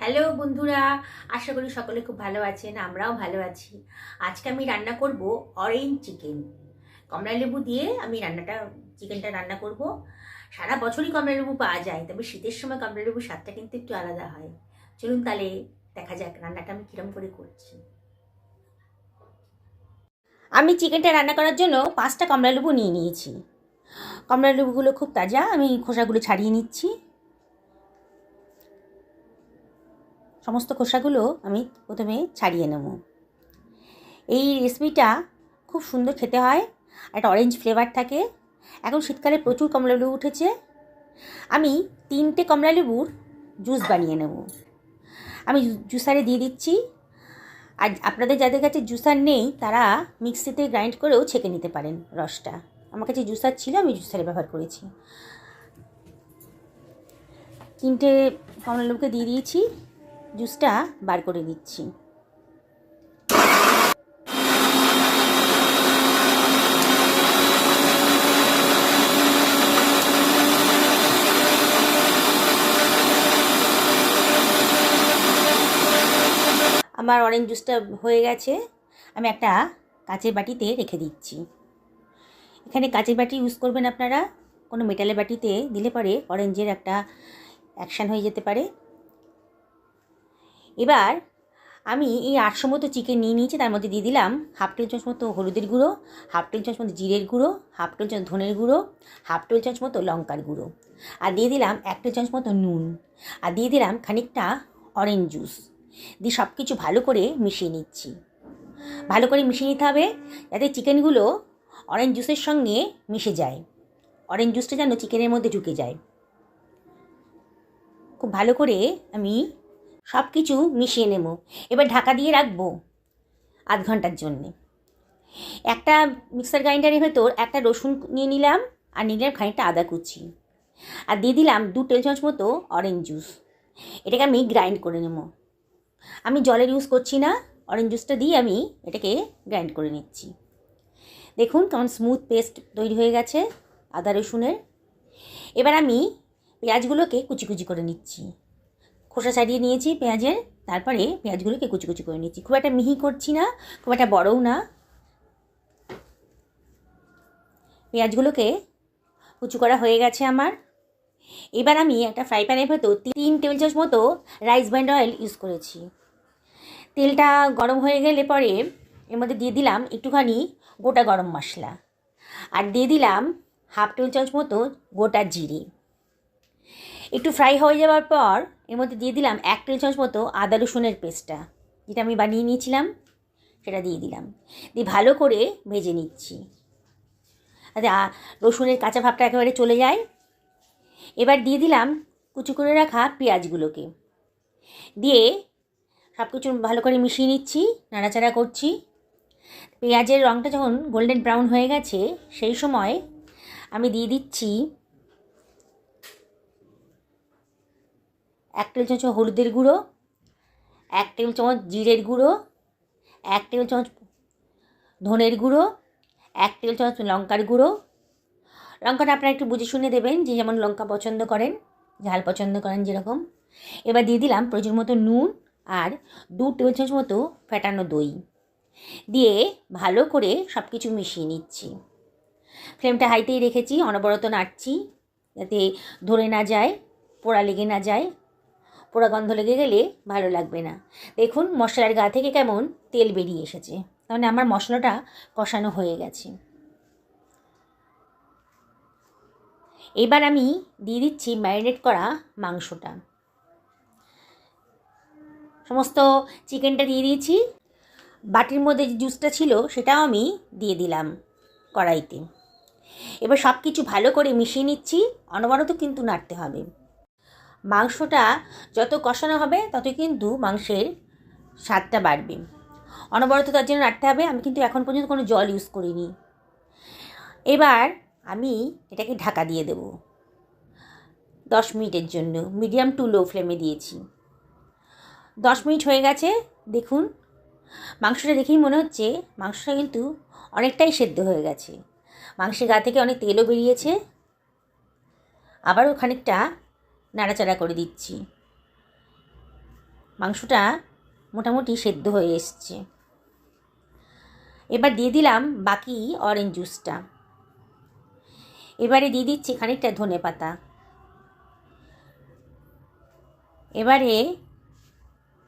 Hello বন্ধুরা, আশা করি সকলে খুব ভালো আছেন, আমরাও ভালো আছি। আজকে আমি রান্না করব অরেঞ্জ চিকেন কমলা লেবু দিয়ে আমি রান্নাটা চিকেনটা রান্না করব। সারা বছরই কমলা লেবু পাওয়া যায়, তবে শীতের সময় কমলা লেবুর স্বাদটা কিন্তু একটু আলাদা হয়। চলুন তাহলে দেখা যাক রান্নাটা আমি কীরকম করে করছি। আমি চিকেনটা রান্না করার জন্য পাঁচটা কমলা লেবু নিয়ে নিয়েছি। কমলা লেবুগুলো খুব তাজা, আমি খোসাগুলো ছাড়িয়ে নিচ্ছি। সমস্ত খোসাগুলো আমি প্রথমে ছাড়িয়ে নেব। এই রেসিপিটা খুব সুন্দর খেতে হয়, একটা অরেঞ্জ ফ্লেভার থাকে। এখন শীতকালে প্রচুর কমলা লেবু উঠেছে। আমি তিনটে কমলা লেবুর জুস বানিয়ে নেব। আমি জুসারে দিয়ে দিচ্ছি। আর আপনাদের যাদের কাছে জুসার নেই, তারা মিক্সিতে গ্রাইন্ড করেও ছেঁকে নিতে পারেন রসটা। আমার কাছে জুসার ছিল, আমি জুসারে ব্যবহার করেছি। তিনটে কমলা লেবুকে দিয়ে দিয়েছি। জুসটা বার করে দিচ্ছি আমার অরেঞ্জ জুসটা হয়ে গেছে। আমি একটা কাঁচের বাটিতে রেখে দিচ্ছি। এখানে কাঁচের বাটি ইউজ করবেন আপনারা। কোনো মেটালের বাটিতে দিলে পরে অরেঞ্জের একটা অ্যাকশান হয়ে যেতে পারে। এবার আমি এই আটশো মতো চিকেন নিয়ে নিয়েছি, তার মধ্যে দিয়ে দিলাম হাফ টেবিল চামচ মতো হলুদের গুঁড়ো, হাফ টেবিল চামচ মতো জিরের গুঁড়ো, হাফ টেবিল চামচ ধনের গুঁড়ো, হাফ টেবিল চামচ মতো লঙ্কার গুঁড়ো। আর দিয়ে দিলাম এক টেবিল চামচ মতো নুন। আর দিয়ে দিলাম খানিকটা অরেঞ্জ জুস দিয়ে সব কিছু ভালো করে মিশিয়ে নিচ্ছি। ভালো করে মিশিয়ে নিতে হবে যাতে চিকেনগুলো অরেঞ্জ জুসের সঙ্গে মিশে যায়। অরেঞ্জ জুসটা যেন চিকেনের মধ্যে ঢুকে যায়। খুব ভালো করে আমি সব কিছু মিশিয়ে নেব। এবার ঢাকা দিয়ে রাখব আধ ঘণ্টার জন্যে। একটা মিক্সার গ্রাইন্ডারের ভেতর একটা রসুন নিয়ে নিলাম আর নিলাম খানিকটা আদা কুচি। আর দিয়ে দিলাম দু টেবিল চামচ মতো অরেঞ্জ জুস এটাকে আমি গ্রাইন্ড করে নেব। আমি জলের ইউজ করছি না অরেঞ্জ জুসটা দিয়ে আমি এটাকে গ্রাইন্ড করে নিচ্ছি। দেখুন কেমন স্মুথ পেস্ট তৈরি হয়ে গেছে আদা রসুনের। এবার আমি পেঁয়াজগুলোকে কুচি কুচি করে নিচ্ছি। খোসা ছাড়িয়ে নিয়েছি পেঁয়াজের, তারপরে পেঁয়াজগুলোকে কুচি কুচি করে নিয়েছি খুব একটা মিহি করছি না, খুব একটা বড়ও না। পেঁয়াজগুলোকে কুচু করা হয়ে গেছে আমার। এবার আমি একটা ফ্রাই প্যানের ভেতর তিন টেবিল চামচ মতো রাইস ব্র্যান্ড অয়েল ইউজ করেছি। তেলটা গরম হয়ে গেলে পরে এর মধ্যে দিয়ে দিলাম একটুখানি গোটা গরম মশলা। আর দিয়ে দিলাম হাফ টেবিল চামচ মতো গোটা জিরে। একটু ফ্রাই হয়ে যাওয়ার পর এর মধ্যে দিয়ে দিলাম এক টেবিল চামচ মতো আদা রসুনের পেস্টটা, যেটা আমি বানিয়ে নিয়েছিলাম, সেটা দিয়ে দিলাম। দিয়ে ভালো করে ভেজে নিচ্ছি। আচ্ছা রসুনের কাঁচা ভাবটা একেবারে চলে যায়। এবার দিয়ে দিলাম কুচু করে রাখা পেঁয়াজগুলোকে। দিয়ে সব কিছু ভালো করে মিশিয়ে নিচ্ছি, নাড়াচাড়া করছি। পেঁয়াজের রঙটা যখন গোল্ডেন ব্রাউন হয়ে গেছে, সেই সময় আমি দিয়ে দিচ্ছি এক টেবিল চামচ হলুদের গুঁড়ো, এক টেবিল চামচ জিরের গুঁড়ো, এক টেবিল চামচ ধনের গুঁড়ো, এক টেবিল চামচ লঙ্কার গুঁড়ো। লঙ্কাটা আপনারা একটু বুঝে শুনে দেবেন যে যেমন লঙ্কা পছন্দ করেন, ঝাল পছন্দ করেন যেরকম। এবার দিয়ে দিলাম প্রয়োজন মতো নুন আর দু টেবিল চামচ মতো ফেটানো দই। দিয়ে ভালো করে সব কিছু মিশিয়ে নিচ্ছি। ফ্লেমটা হাইতেই রেখেছি, অনবরত নাড়ছি যাতে ধরে না যায়, পোড়া লেগে না যায়। পোড়া গন্ধ লেগে গেলে ভালো লাগবে না। দেখুন, মশলার গা থেকে কেমন তেল বেরিয়ে এসেছে। তাহলে আমার মশলাটা কষানো হয়ে গেছে। এবার আমি দিয়ে দিচ্ছি ম্যারিনেট করা মাংসটা। সমস্ত চিকেনটা দিয়ে দিয়েছি। বাটির মধ্যে যে জুসটা ছিল, সেটাও আমি দিয়ে দিলাম কড়াইতে। এবার সব কিছু ভালো করে মিশিয়ে নিচ্ছি। অনবরত কিন্তু নাড়তে হবে। মাংসটা যত কষানো হবে, তত কিন্তু মাংসের স্বাদটা বাড়বে। অনবরত তার জন্য রাখতে হবে। আমি কিন্তু এখন পর্যন্ত কোনো জল ইউজ করিনি। এবার আমি এটাকে ঢাকা দিয়ে দেব। দশ মিনিটের জন্য। মিডিয়াম টু লো ফ্লেমে দিয়েছি। দশ মিনিট হয়ে গেছে। দেখুন, মাংসটা দেখেই মনে হচ্ছে মাংসটা কিন্তু অনেকটাই সেদ্ধ হয়ে গেছে। মাংসের গা থেকে অনেক তেলও বেরিয়েছে। আবারও খানিকটা নাড়াচাড়া করে দিচ্ছি। মাংসটা মোটামুটি সেদ্ধ হয়ে এসছে। এবার দিয়ে দিলাম বাকি অরেঞ্জ জুসটা এবারে দিয়ে দিচ্ছি খানিকটা ধনে পাতা। এবারে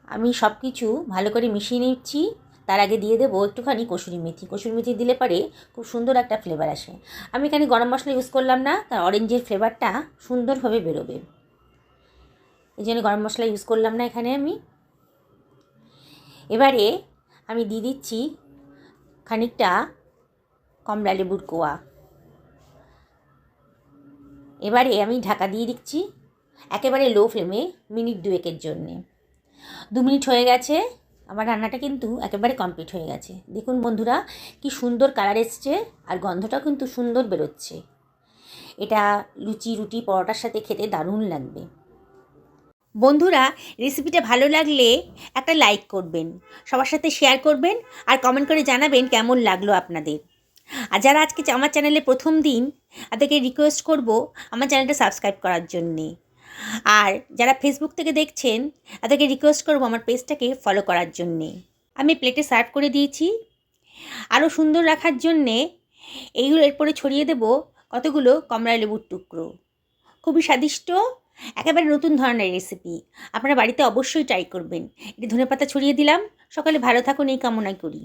আমি সব কিছু ভালো করে মিশিয়ে নিচ্ছি। তার আগে দিয়ে দেবো একটুখানি কসুরি মেথি। কসুরি মেথি দিলে পরে খুব সুন্দর একটা ফ্লেভার আসে। আমি এখানে গরম মশলা ইউজ করলাম না, তার অরেঞ্জের ফ্লেভারটা সুন্দরভাবে বেরোবে। এই জন্য গরম মশলা ইউজ করলাম না এখানে আমি। এবারে আমি দিয়ে দিচ্ছি খানিকটা কমলা লেবুর কোয়া। এবারে আমি ঢাকা দিয়ে দিচ্ছি একেবারে লো ফ্লেমে মিনিট দুয়েকের জন্যে। দু মিনিট হয়ে গেছে, আমার রান্নাটা কিন্তু একেবারে কমপ্লিট হয়ে গেছে। দেখুন বন্ধুরা, কি সুন্দর কালার এসছে আর গন্ধটাও কিন্তু সুন্দর বেরোচ্ছে। এটা লুচি, রুটি, পরোটার সাথে খেতে দারুণ লাগবে। বন্ধুরা রেসিপিটা ভালো লাগলে একটা লাইক করবেন, সবার সাথে শেয়ার করবেন আর কমেন্ট করে জানাবেন কেমন লাগল আপনাদের। আর যারা আজকে আমার চ্যানেলে প্রথম দিন, তাদেরকে রিকোয়েস্ট করব আমার চ্যানেলটা সাবস্ক্রাইব করার জন্যে। আর যারা ফেসবুক থেকে দেখছেন, তাদেরকে রিকোয়েস্ট করব আমার পেজটাকে ফলো করার জন্যে। আমি প্লেটে সার্ভ করে দিয়েছি। আরও সুন্দর রাখার জন্যে এইগুলো এরপরে ছড়িয়ে দেব কতগুলো কমলা লেবুর টুকরো। খুবই স্বাদিষ্ট একেবারে নতুন ধরনের রেসিপি আপনারা বাড়িতে অবশ্যই ট্রাই করবেন। এটি ধনেপাতা ছড়িয়ে দিলাম। সকালে ভালো থাকুন, এই কামনা করি।